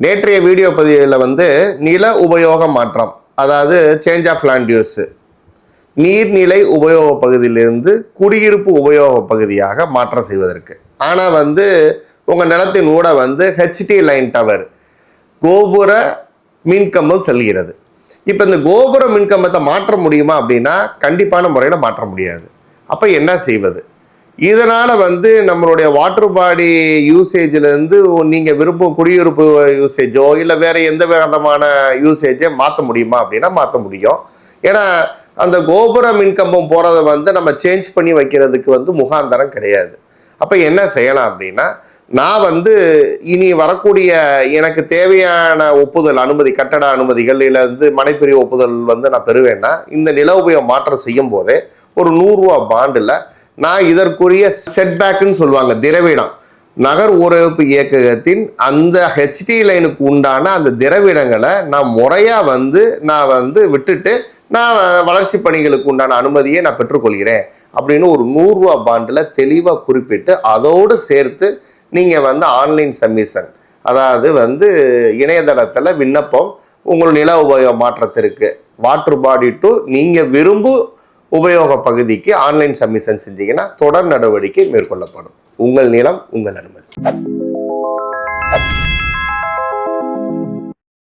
நேற்றைய வீடியோ பதிவில் வந்து நில உபயோக மாற்றம் அதாவது சேஞ்ச் ஆஃப் லேண்ட் யூஸ் நீர்நிலை உபயோக பகுதியிலிருந்து குடியிருப்பு உபயோக பகுதியாக மாற்றம் செய்வதற்கு. ஆனால் வந்து உங்கள் நிலத்தின் ஊட வந்து ஹெச்டி லைன் டவர் கோபுர மின்கம்பம் செல்கிறது. இப்போ இந்த கோபுர மின்கம்பத்தை மாற்ற முடியுமா அப்படின்னா கண்டிப்பான முறையில் மாற்ற முடியாது. அப்போ என்ன செய்வது? இதனால் வந்து நம்மளுடைய வாட்டர் பாடி யூசேஜிலேருந்து நீங்கள் விரும்பும் குடியிருப்பு யூசேஜோ இல்லை வேறு எந்த விதமான யூசேஜை மாற்ற முடியுமா அப்படின்னா மாற்ற முடியும். ஏன்னா அந்த கோபுர மின்கம்பம் போகிறத வந்து நம்ம சேஞ்ச் பண்ணி வைக்கிறதுக்கு வந்து முகாந்தரம் கிடையாது. அப்போ என்ன செய்யலாம் அப்படின்னா நான் வந்து இனி வரக்கூடிய எனக்கு தேவையான ஒப்புதல் அனுமதி கட்டட அனுமதிகள் இல்லை வந்து மனைப்பிரிவு ஒப்புதல் வந்து நான் பெறுவேன்னா இந்த நில உபயோக மாற்றம் செய்யும் போதே ஒரு நூறுரூவா பாண்டில் நான் இதற்குரிய செட்பேக்குன்னு சொல்லுவாங்க திரவிடம். நகர் ஊரமைப்பு இயக்ககத்தின் அந்த ஹெச்டி லைனுக்கு உண்டான அந்த திரவிடங்களை நான் முறையாக வந்து நான் வந்து விட்டுட்டு நான் வளர்ச்சி பணிகளுக்கு உண்டான அனுமதியை நான் பெற்றுக்கொள்கிறேன் அப்படின்னு ஒரு நூறுரூவா பாண்டில் தெளிவாக குறிப்பிட்டு அதோடு சேர்த்து நீங்கள் வந்து ஆன்லைன் சப்மிஷன் அதாவது வந்து இணையதளத்தில் விண்ணப்பம் உங்கள் நில உபயோக மாற்றத்திற்கு வாட்டர் பாடி டு நீங்கள் விரும்பும் உபயோக பகுதிக்கு ஆன்லைன் சப்மிஷன் செஞ்சீங்கன்னா தொடர் நடவடிக்கை மேற்கொள்ளப்படும். உங்கள் நிலம் உங்கள் அனுமதி.